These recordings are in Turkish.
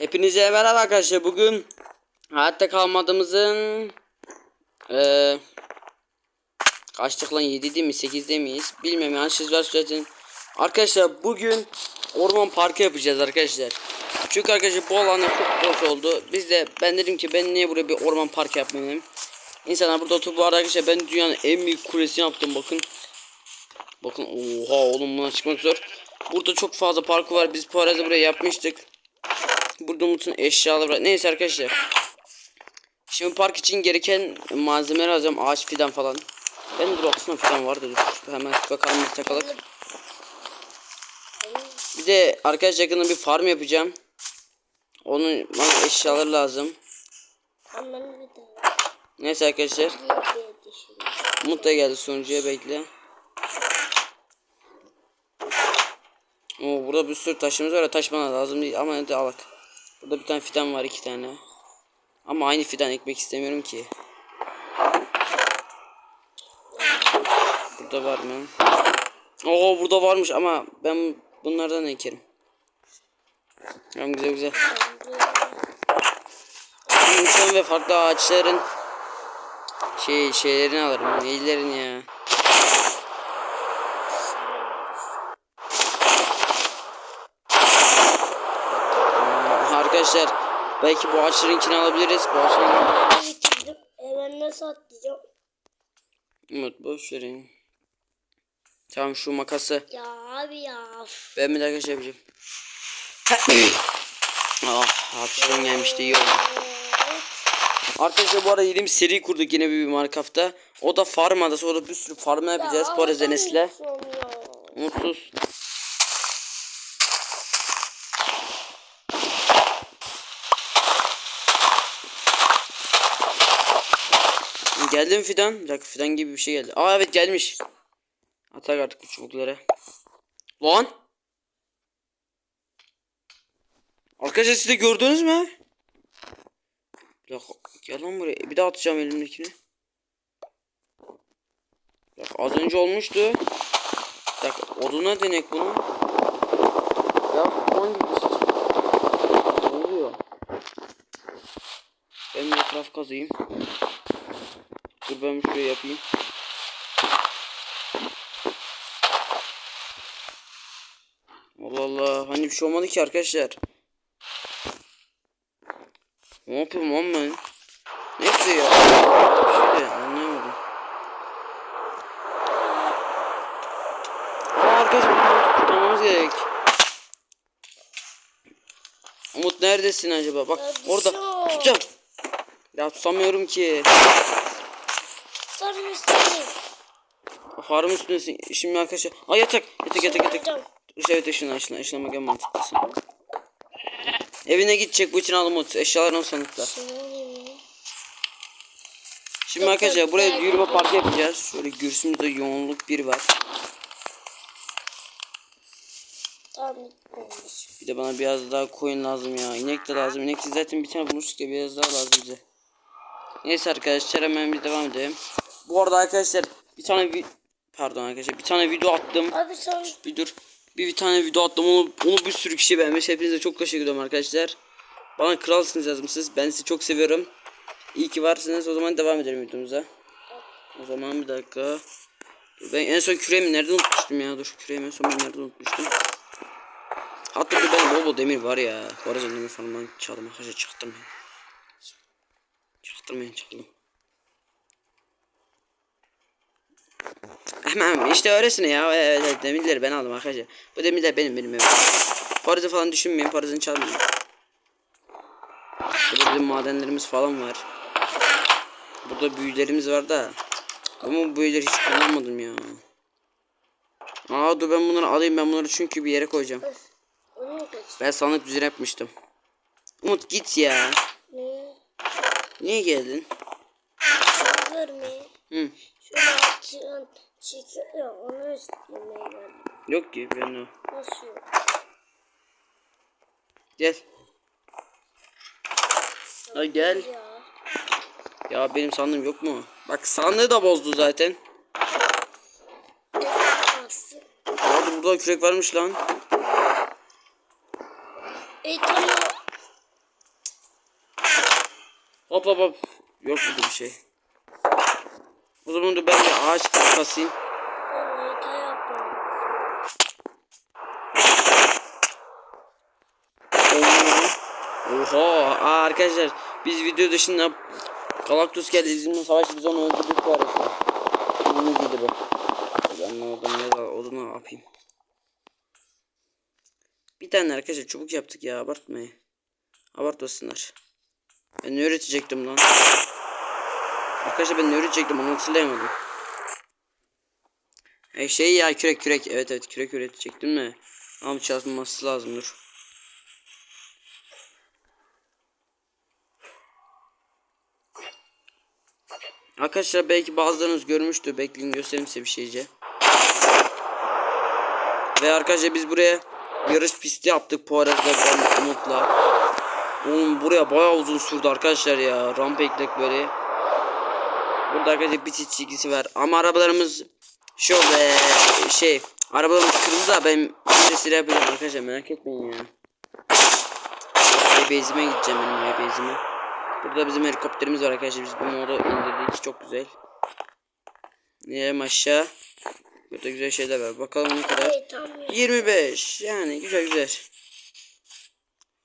Hepinize merhaba arkadaşlar. Bugün hayatta kalmadığımızın eee kaçtık lan 7'de mi 8'de miyiz? Bilmiyorum yanlış var söyletin. Arkadaşlar bugün orman parkı yapacağız arkadaşlar. Çünkü arkadaşlar bu alan çok boş oldu. Biz de ben dedim ki ben niye buraya bir orman parkı yapmayayım. İnsanlar burada oturup bu arkadaşlar ben dünyanın en büyük kulesini yaptım bakın. Bakın oha oğlum buna çıkmak zor. Burada çok fazla parkur var. Biz Poyraz'ı buraya yapmıştık. Burada Umut'un eşyaları var. Neyse arkadaşlar. Şimdi park için gereken malzemeler alacağım. Ağaç fidan falan. Ben dur aslında fidan vardı. Dur. Hemen bakalım biz takalım. Bir de arkadaş yakında bir farm yapacağım. Onun bana eşyaları lazım. Bir de Neyse arkadaşlar. Umut da geldi sonucuya bekle. Oo, burada bir sürü taşımız var. Taş bana lazım değil ama hadi alak. Burada bir tane fidan var iki tane. Ama aynı fidan ekmek istemiyorum ki. Burada var mı? Oo burada varmış ama ben bunlardan ekerim. Tamam güzel güzel. Yumuşak ve farklı ağaçların şey şeylerini alırım. Neylerini ya. Aa, Arkadaşlar belki bu ağaçlarınkini alabiliriz. Bu bitirdim. E ben nasıl atlayacağım? Umut boş verin. Tamam şu makası Ya abi ya. Ben bir dakika şey yapacağım. ah hapşırın gelmişti iyi oldu. Arkadaşlar bu arada yeni bir seri kurduk yine bir Minecraft'ta. O da farm adası. O da bir sürü farm yapacağız. Ya, Poyraz ben Enes'le. yapacağım ya. Mutsuz. Geldi mi fidan? Bir dakika fidan gibi bir şey geldi. Aa evet gelmiş. Atak artık bu çubukları. Lan! Arkadaşlar siz de gördünüz mü? Bir dakika gel lan buraya. Bir daha atacağım elimdekini. Bir dakika, az önce olmuştu. Bir dakika oduna denek bunu. Ya kuman gibi bir şey. Ne? Ben bir etraf kazayım. Dur ben şuraya yapayım. Allah Allah hani bir şey olmadı ki arkadaşlar. Ne yapıyorum lan ben? Neyse ya. Şey anlayamadım. Aa arkadaşlar kurtarmamız gerek. Umut neredesin acaba? Bak orada. düşüyor. Tutacağım. Ya tutamıyorum ki. Sarı üstüne. Farm üstündesin. Şimdi arkadaşlar. Ay yatak. Yatak yatak yatak. Hocam. Evet ışınla ışınla. Işınlamak en mantıklısı. Evine gidecek. Bu için al Umut. Eşyalarını o sandıkta. Şimdi Yok, arkadaşlar buraya yürüme parkı yapacağız. Şöyle gürsümüzde yoğunluk bir var. Bir de bana biraz daha koyun lazım ya. İnek de lazım. İnek zaten bir tane bulmuştuk ya biraz daha lazım bize. Neyse arkadaşlar hemen bir devam edelim. Bu arada arkadaşlar bir tane vi pardon arkadaşlar bir tane video attım. Abi sen Bir dur. Bir, bir tane video attım onu onu bir sürü kişi beğenmiş. Hepinize çok teşekkür ederim arkadaşlar. Bana kralsınız yazmışsınız. Ben sizi çok seviyorum. İyi ki varsınız. O zaman devam edelim videomuza. O zaman bir dakika. Ben en son küreğimi nerede unutmuştum ya? Dur küreğimi en son ben nerede unutmuştum? Hatta dur benim bol bol demir var ya. Arada demir falan ben çaldım arkadaşlar çaktırmayın. Çaktırmayın çaldım. Hemen işte öylesine ya. Evet, evet, demirleri ben aldım arkadaşlar. Bu demirler benim benim evet. Parazı falan düşünmeyin. Parazını çalmayın. Burada bizim madenlerimiz falan var. Burada büyülerimiz var da. Ama bu büyüleri hiç kullanmadım ya. Aa dur ben bunları alayım ben bunları çünkü bir yere koyacağım. Ben sandık düzeni yapmıştım. Umut git ya. Ne? Niye geldin? Sen görmeyi. Hı. Açığın çıkıyor ya onu istemeye geldim. Yok ki ben o. Nasıl yok? Gel. Ha gel. Ya. Ya benim sandığım yok mu? Bak sandığı da bozdu zaten. Abi burada kürek varmış lan. E tamam. Hop hop hop. Yok burada bir şey. O zaman da ben bir ağaç kasayım. Oha aa, arkadaşlar biz video dışında Galactus geldi bizimle savaştı biz onu öldürdük bu arası. Bunun gibi bu. Ben oradan ya da odunu yapayım. Bir tane arkadaşlar çubuk yaptık ya abartmayın. Abartmasınlar. Ben ne öğretecektim lan? Arkadaşlar ben ne öğretecektim onu hatırlayamadım. E şey ya kürek kürek evet evet kürek üretecektim de. Ama çalışması lazım dur. Arkadaşlar belki bazılarınız görmüştür. Bekleyin göstereyim size bir şeyce. Ve arkadaşlar biz buraya yarış pisti yaptık ben Umut'la. Oğlum buraya bayağı uzun sürdü arkadaşlar ya. Rampa ekledik böyle. Burada arkadaşlar bir çift çizgisi var. Ama arabalarımız şu be şey arabalarımız kırıldı da ben sesleri yapacağım arkadaşlar merak etmeyin ya. Base'ime gideceğim benim base'ime. Burada bizim helikopterimiz var arkadaşlar. Biz bu modu indirdik. Çok güzel. İnelim aşağı. Burada güzel şeyler var. Bakalım ne kadar. Hey tam ya. 25. Yani güzel güzel.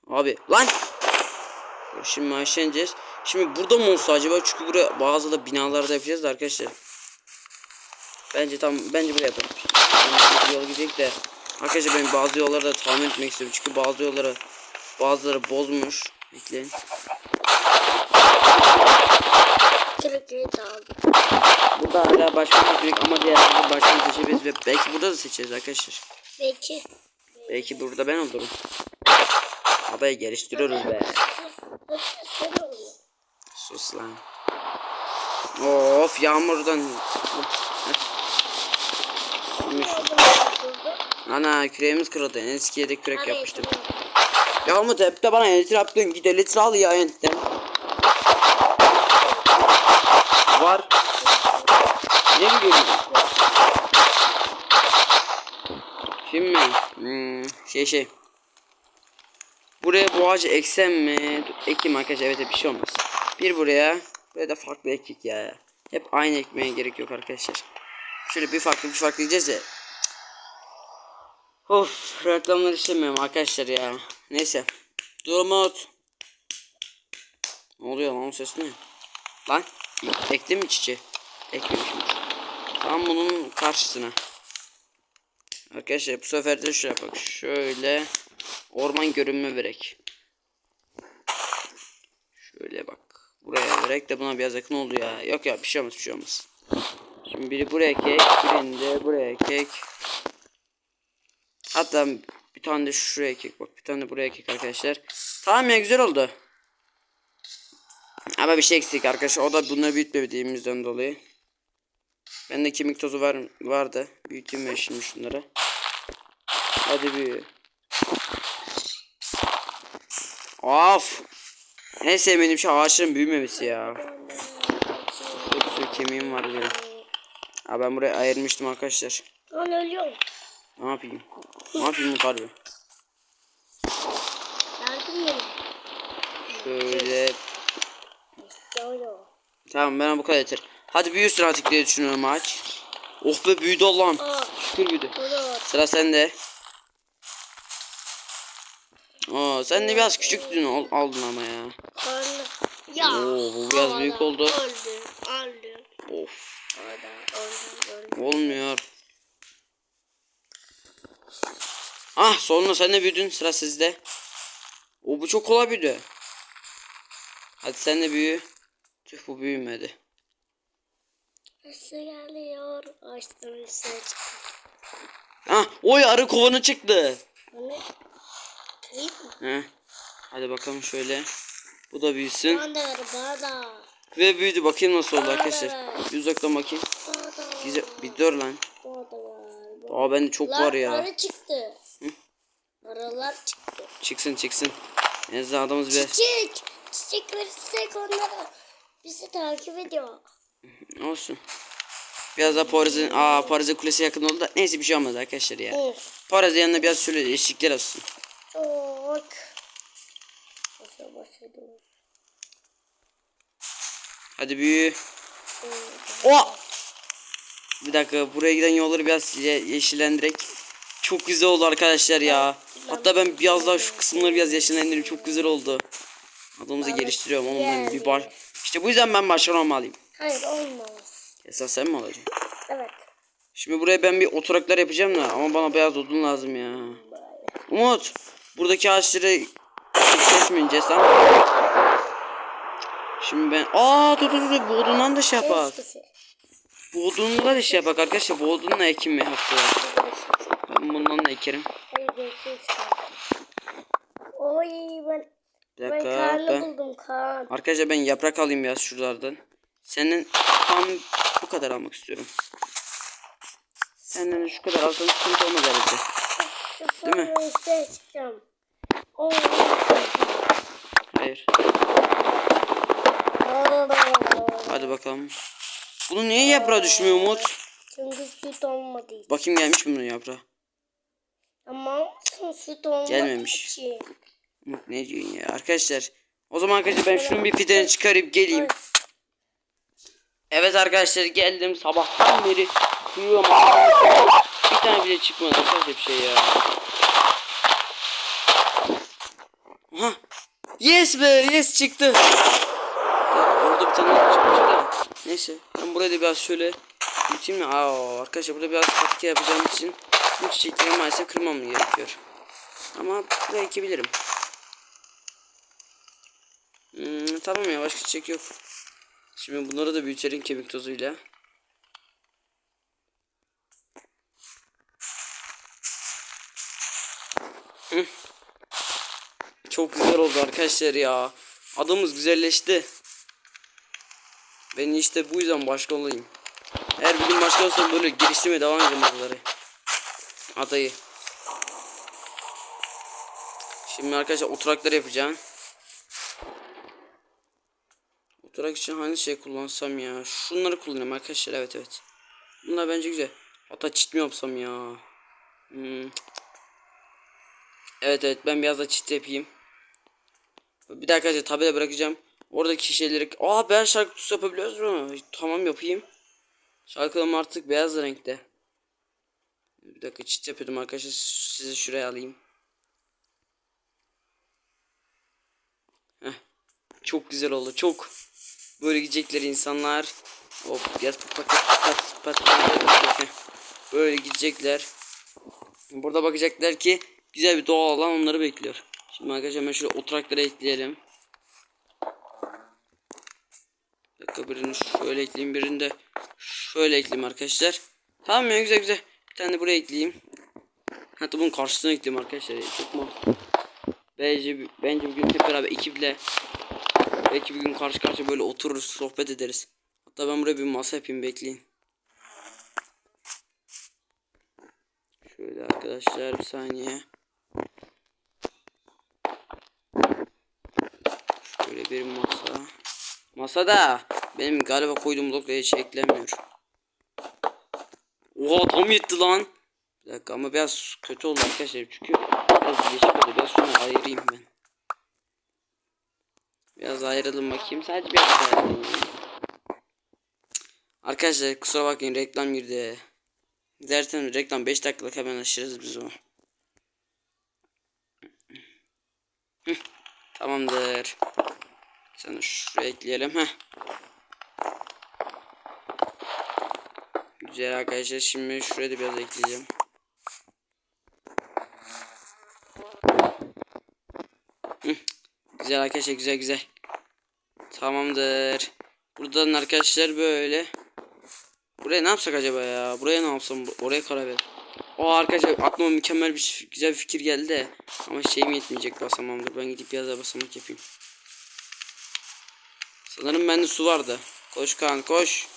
Abi lan. Şimdi aşağı ineceğiz. Şimdi burada mı olsa acaba? Çünkü buraya bazı da binalarda yapacağız da arkadaşlar. Bence tam bence buraya yapalım. Yol gidecek de. Arkadaşlar ben bazı yolları da tahmin etmek istiyorum. Çünkü bazı yolları bazıları bozmuş. Bekleyin. Burada hala başka seçenek ama diğerleri başka seçebiliriz ve belki burada da seçeriz arkadaşlar. Belki. Belki burada ben olurum. Adayı geliştiriyoruz be. Oluyor. Sus lan. Of yağmurdan Ana küreğimiz kırıldı. En eskiye de kürek yapmıştım. Ya Umut hep de bana elitre yaptın. Git elitre al ya entten. Var. Ne gidiyorsun? Şimdi hmm, şey şey. Buraya bu ağacı eksem mi? Dur, Ekeyim arkadaşlar evet bir şey olmaz. Bir buraya. Böyle de farklı ekik ya. Hep aynı ekmeye gerek yok arkadaşlar. Şöyle bir farklı bir farklı diyeceğiz ya. Of reklamları istemiyorum arkadaşlar ya. Neyse. Durmut. Ne oluyor lan o ses ne? Lan ektim mi çiçeği? Ekmemişim. Tam bunun karşısına. Arkadaşlar bu sefer de şöyle bak. Şöyle orman görünme verek. Şöyle bak. Buraya verek de buna biraz yakın oldu ya. Yok ya bir şey olmaz bir şey olmaz. Şimdi biri buraya kek, birini de buraya kek. Hatta bir tane de şuraya kek bak. Bir tane de buraya kek arkadaşlar. Tamam ya güzel oldu. Ama bir şey eksik arkadaşlar. O da bunları büyütmediğimizden dolayı. Bende kemik tozu var vardı. Büyüteyim ben şimdi şunları. Hadi büyü. Of. En sevmediğim şey ağaçların büyümemesi ya. Bir sürü kemiğim var benim. Aa, ben buraya ayırmıştım arkadaşlar. Lan ölüyorum. Ne yapayım? Ne yapayım bu harbi? Doğru. Tamam bana bu kadar yeter. Hadi büyüsün artık diye düşünüyorum ağaç. Oh be büyüdü Allah'ım. Şükür büyüdü. Sıra sende. Oo, sen de biraz küçüktün al- aldın ama ya. Ya. Oo, bu biraz havada büyük oldu. Öldü. Öldü. Of Orada. Öldü. olmuyor. Ah sonunda sen de büyüdün sıra sizde. O bu çok kolay büyüdü. Hadi sen de büyü. Tüh bu büyümedi. Nasıl geliyor? Ağaçların üstüne çıktı. Ah oy arı kovanı çıktı. O ne? Kayıp mı? Heh. Hadi bakalım şöyle. Bu da büyüsün. Ve büyüdü bakayım nasıl oldu arkadaşlar. Bir uzaktan bakayım. Güzel bir dur lan. Aa bende çok var ya. Arı çıktı. Arılar çıktı. Çıksın çıksın. En azından adamız bir Çiçek. Çiçek verirsek onlara bizi takip ediyor. olsun. Biraz daha Paris'in aa Paris'e kulesi yakın oldu da neyse bir şey olmaz arkadaşlar ya. Of. Paris'in yanına biraz şöyle değişiklikler olsun. Çok. Başa dur. Hadi büyü. O! Bir dakika buraya giden yolları biraz ye- yeşillendirek. Çok güzel oldu arkadaşlar ya. Hatta ben biraz daha şu kısımları biraz yeşillendireyim. Çok güzel oldu. Adamımızı geliştiriyorum ben bir bar. İşte bu yüzden ben başkan olmalıyım. Hayır olmaz. Esas sen mi olacaksın? Evet. Şimdi buraya ben bir oturaklar yapacağım da ama bana beyaz odun lazım ya. Umut buradaki ağaçları kesmeyeceğiz tamam Şimdi ben aa dur dur dur bu odundan da şey yapak. Eskisi. Bu odunla da şey yapak arkadaşlar bu odunla ekim var. Ben bundan da ekerim. Geçiyoruz. Oy ben Bir dakika ben. buldum kan. Arkadaşlar ben yaprak alayım ya şuralardan. Senin tam bu kadar almak istiyorum. Senden de şu kadar alsan sıkıntı olmaz herhalde. Şu Değil mi? çıkacağım. Hayır. Hadi bakalım. Bunu niye yaprağa düşmüyor Umut? Çünkü süt olmadı. Bakayım gelmiş mi bunun yaprağı? Ama süt olmadı. Gelmemiş. Için. Umut ne diyorsun ya? Arkadaşlar o zaman arkadaşlar ben şunun bir fidanı çıkarıp geleyim. Evet arkadaşlar geldim sabahtan beri duruyorum. Tane bile çıkmadı arkadaşlar bir şey ya. Aha. Yes be yes çıktı. Ya, Orada bir tane daha çıkmış da. Neyse ben burayı da biraz şöyle büyüteyim mi? Aa, arkadaşlar burada biraz patika yapacağım için bu çiçekleri maalesef kırmam gerekiyor. Ama buraya ekebilirim. Hmm, tamam ya başka çiçek yok. Şimdi bunları da büyütelim kemik tozuyla. Çok güzel oldu arkadaşlar ya. Adımız güzelleşti. Ben işte bu yüzden başkan olayım. Eğer bir gün başkan olsam böyle geliştirmeye devam edeceğim adaları. Adayı. Şimdi arkadaşlar oturakları yapacağım. Oturak için hangi şey kullansam ya? Şunları kullanayım arkadaşlar evet evet. Bunlar bence güzel. Hatta çit mi yapsam ya? Hmm. Evet evet ben biraz da çit yapayım. Bir dakika arkadaşlar tabela bırakacağım. Oradaki şeyleri... Aa beyaz şarkı kutusu yapabiliyoruz mu? Tamam yapayım. Şarkılarım artık beyaz renkte. Bir dakika çit yapıyordum arkadaşlar. Sizi şuraya alayım. Heh. Çok güzel oldu çok. Böyle gidecekler insanlar. Hop yaz pat pat pat. Böyle gidecekler. Burada bakacaklar ki güzel bir doğal alan onları bekliyor. Şimdi arkadaşlar hemen şöyle oturakları ekleyelim. Bir dakika birini şöyle ekleyeyim birini de şöyle ekleyeyim arkadaşlar. Tamam ya güzel güzel. Bir tane de buraya ekleyeyim. Hatta bunun karşısına ekleyeyim arkadaşlar. Çok mantıklı. Bence, bence bugün hep beraber ekiple Belki bir gün karşı karşıya böyle otururuz sohbet ederiz. Hatta ben buraya bir masa yapayım bekleyin. Şöyle arkadaşlar bir saniye. Şöyle bir masa. Masada benim galiba koyduğum bloklara hiç eklemiyor. Oha tam yetti lan. Bir dakika ama biraz kötü oldu arkadaşlar çünkü biraz yeşil oldu. Biraz şunu ayırayım ben. Biraz ayrılın bakayım. Sadece biraz ayrılın. Arkadaşlar kusura bakmayın reklam girdi. Zaten reklam 5 dakikalık hemen aşırız biz o. Hıh, Tamamdır. Sen şuraya ekleyelim. Heh. Güzel arkadaşlar şimdi şuraya da biraz ekleyeceğim. Güzel arkadaşlar güzel güzel. Tamamdır. Buradan arkadaşlar böyle. Buraya ne yapsak acaba ya? Buraya ne yapsam? Oraya karar ver. O arkadaşlar aklıma mükemmel bir güzel bir fikir geldi de. Ama şeyim yetmeyecek basamamdır. Ben gidip biraz daha basamak yapayım. Sanırım bende su vardı. Koş kan koş.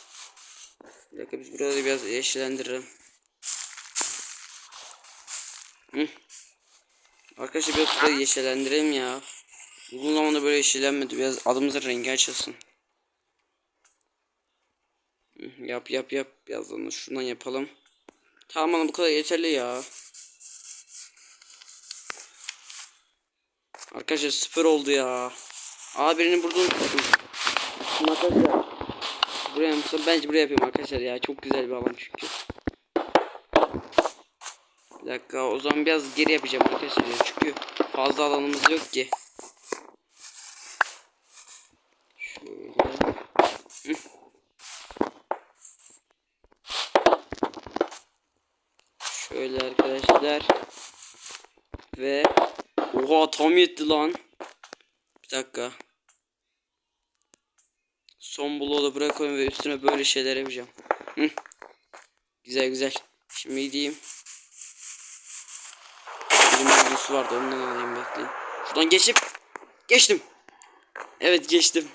Bir dakika biz burada biraz yeşillendirelim. Hı. Arkadaşlar biraz şurayı yeşillendirelim ya. Uzun zamandır böyle yeşillenmedi. Biraz adımızın rengi açılsın. Yap yap yap. Birazdan da şundan yapalım. Tamam oğlum bu kadar yeterli ya. Arkadaşlar süper oldu ya. Aa birini burada unutmuşum. Şimdi arkadaşlar. Buraya mı? Bence buraya yapayım arkadaşlar ya. Çok güzel bir alan çünkü. Bir dakika o zaman biraz geri yapacağım arkadaşlar ya. Çünkü fazla alanımız yok ki. Şöyle. Şöyle arkadaşlar. Ve oha tam yetti lan. Bir dakika. Son bloğu da bırakıyorum ve üstüne böyle şeyler yapacağım. Hı. Güzel güzel. Şimdi gideyim. Elimde birisi vardı ondan alayım bekleyin. Şuradan geçip geçtim. Evet geçtim.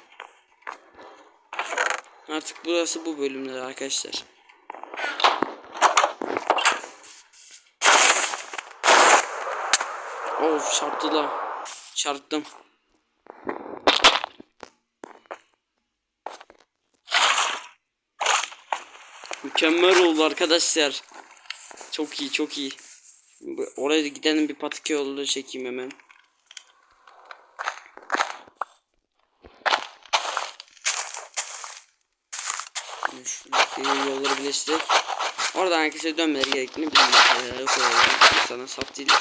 Artık burası bu bölümler arkadaşlar. Of çarptı la. Çarptım. Mükemmel oldu arkadaşlar. Çok iyi çok iyi. Bu- Oraya gidenin bir patika yolu çekeyim hemen. Şimdi Şuradaki yolları birleştirerek Oradan herkese dönmeleri gerektiğini bilmiyorum. Yok öyle. Sana saf değildir.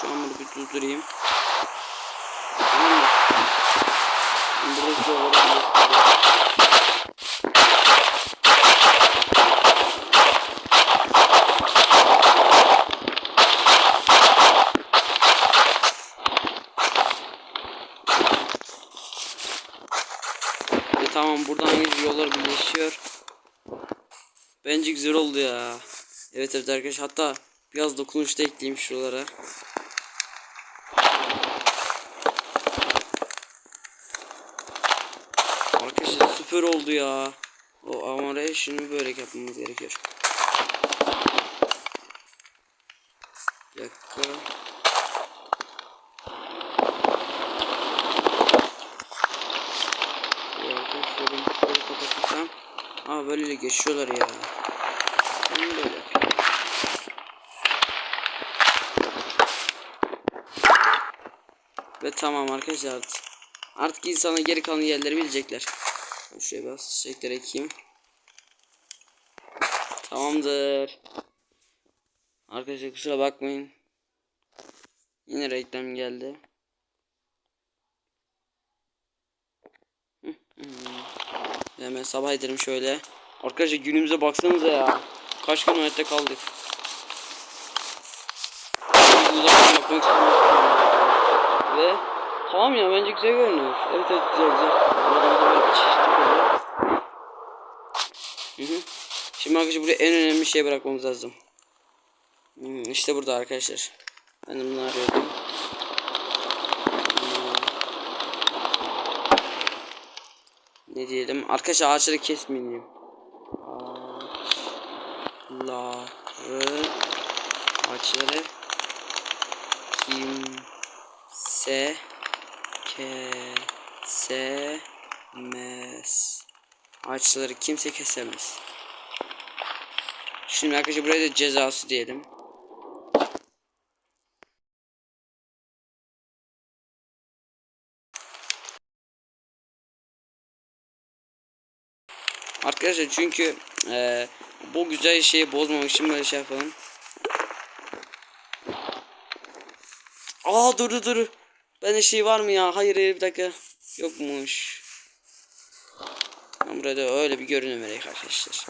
Şu an bunu bir durdurayım. Tamam mı? Şimdi birleştireyim. Ve tamam buradan yollar birleşiyor. Bence güzel oldu ya. Evet evet arkadaşlar hatta biraz dokunuş da ekleyeyim şuralara. Arkadaşlar süper oldu ya. O amare şunu böyle yapmamız gerekiyor. Bir dakika. Aa böyle geçiyorlar ya. Böyle. Ve tamam arkadaşlar artık. Artık insana geri kalan yerleri bilecekler. Şuraya biraz çiçekler ekeyim. Tamamdır. Arkadaşlar kusura bakmayın. Yine reklam geldi. Hemen sabah edelim şöyle. Arkadaşlar günümüze baksanıza ya. Kaç gün hayatta kaldık. Ve tamam ya bence güzel görünüyor. Evet evet güzel güzel. Oradan da böyle çeşitli oluyor. Hı hı. Şimdi arkadaşlar buraya en önemli şey bırakmamız lazım. Hmm, işte burada arkadaşlar. Ben bunu arıyordum. Hmm. Ne diyelim? Arkadaşlar ağaçları kesmeyelim. Ağaçları ağaçları kimse kesemez. Ağaçları kimse kesemez. Şimdi arkadaşlar buraya da cezası diyelim. Arkadaşlar çünkü eee, bu güzel şeyi bozmamak için böyle şey yapalım. Aa dur dur dur. Bende şey var mı ya? Hayır hayır bir dakika. Yokmuş. Burada öyle bir görünüm vereyim arkadaşlar.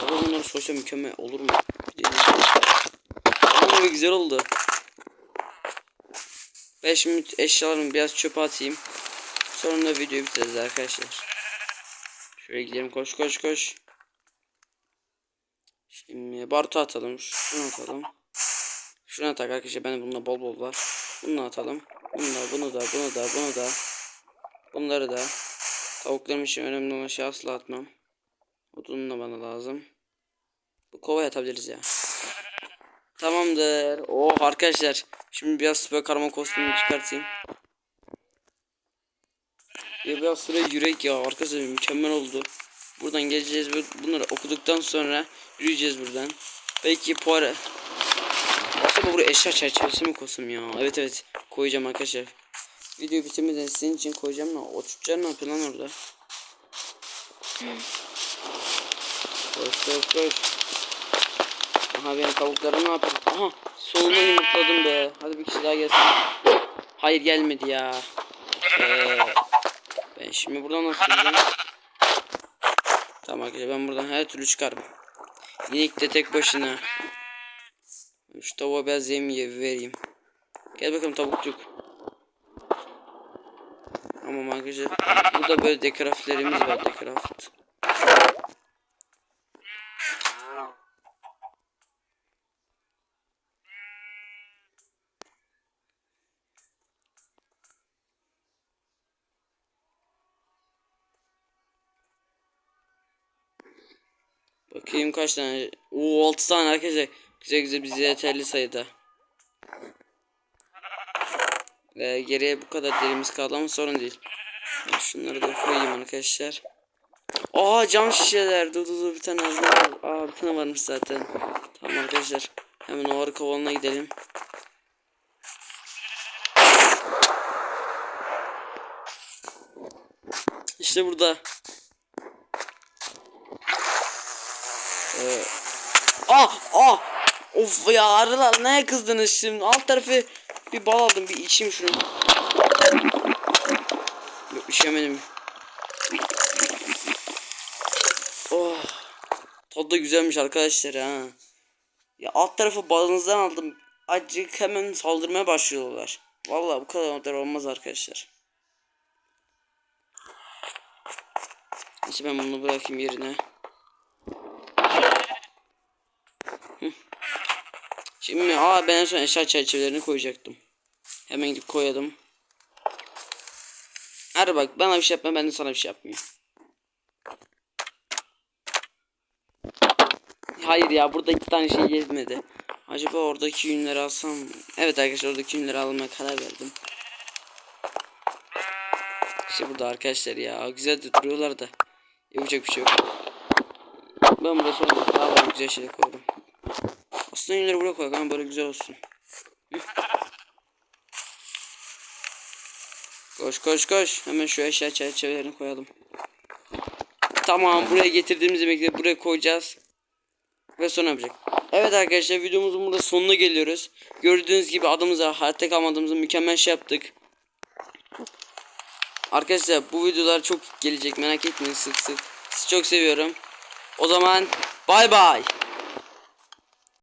Ama bunları soysam mükemmel olur mu? Ama güzel oldu. Ben şimdi eşyalarımı biraz çöpe atayım. Sonra da videoyu bitiririz arkadaşlar. Şöyle gidelim koş koş koş. Şimdi Bartu atalım. Şunu atalım. Şuna tak arkadaşlar benim bunda bol bol var. Bunu atalım. Bunu da bunu da bunu da bunu da. Bunları da. Tavuklarım için önemli olan şey asla atmam. Odun da bana lazım. Bu kovaya atabiliriz ya. Tamamdır. Oh arkadaşlar. Şimdi biraz süper karma kostümünü çıkartayım. Ya biraz süre yürek ya. Arkadaşlar mükemmel oldu. Buradan geleceğiz. Bu- Bunları okuduktan sonra yürüyeceğiz buradan. Belki puara... Aslında buraya eşya çerçevesi mi koysam ya? Evet evet koyacağım arkadaşlar. Video bitirmeden sizin için koyacağım da o çocuklar ne yapıyor lan orada? Koş koş koş. Aha benim tavuklarım ne yapıyor? Aha soluna yumurtladım be. Hadi bir kişi daha gelsin. Hayır gelmedi ya. Ee, ben şimdi buradan nasıl gideceğim? Tamam arkadaşlar ben buradan her türlü çıkarım. İnek de tek başına. Şu tavuğa biraz yem ye- vereyim. Gel bakalım tavukçuk. Tamam arkadaşlar. Burada böyle dekraftlerimiz var dekraft. Bakayım kaç tane. Oo 6 tane arkadaşlar. Güzel güzel bize yeterli sayıda. Ee, geriye bu kadar derimiz kaldı ama sorun değil. Şunları da koyayım arkadaşlar. Aa cam şişeler. Dur dur dur bir tane az var. Aa bir tane varmış zaten. Tamam arkadaşlar. Hemen o arka kovanına gidelim. İşte burada. Ee, ah ah of ya arılar neye kızdınız şimdi? Alt tarafı bir bal aldım bir içeyim şunu. Yok içemedim. Oh tadı da güzelmiş arkadaşlar ha. Ya alt tarafı balınızdan aldım. Acık hemen saldırmaya başlıyorlar. Vallahi bu kadar olmaz arkadaşlar. İşte ben bunu bırakayım yerine Şimdi aa ben en son eşya çerçevelerini koyacaktım. Hemen gidip koyalım. Hadi bak bana bir şey yapma ben de sana bir şey yapmayayım. Hayır ya burada iki tane şey yetmedi. Acaba oradaki yünleri alsam? Evet arkadaşlar oradaki yünleri almaya karar verdim. İşte burada arkadaşlar ya güzel duruyorlar da. Yapacak bir şey yok. Ben burada sonra daha böyle güzel şeyler koydum. Aslında yünleri buraya koyak ama böyle güzel olsun. Koş koş koş. Hemen şu eşya çerçevelerini koyalım. Tamam buraya getirdiğimizi bekle buraya koyacağız. Ve sonra yapacak. Evet arkadaşlar videomuzun burada sonuna geliyoruz. Gördüğünüz gibi adımıza hayatta kalmadığımızı mükemmel şey yaptık. Arkadaşlar bu videolar çok gelecek merak etmeyin sık sık. Sizi çok seviyorum. O zaman bay bay.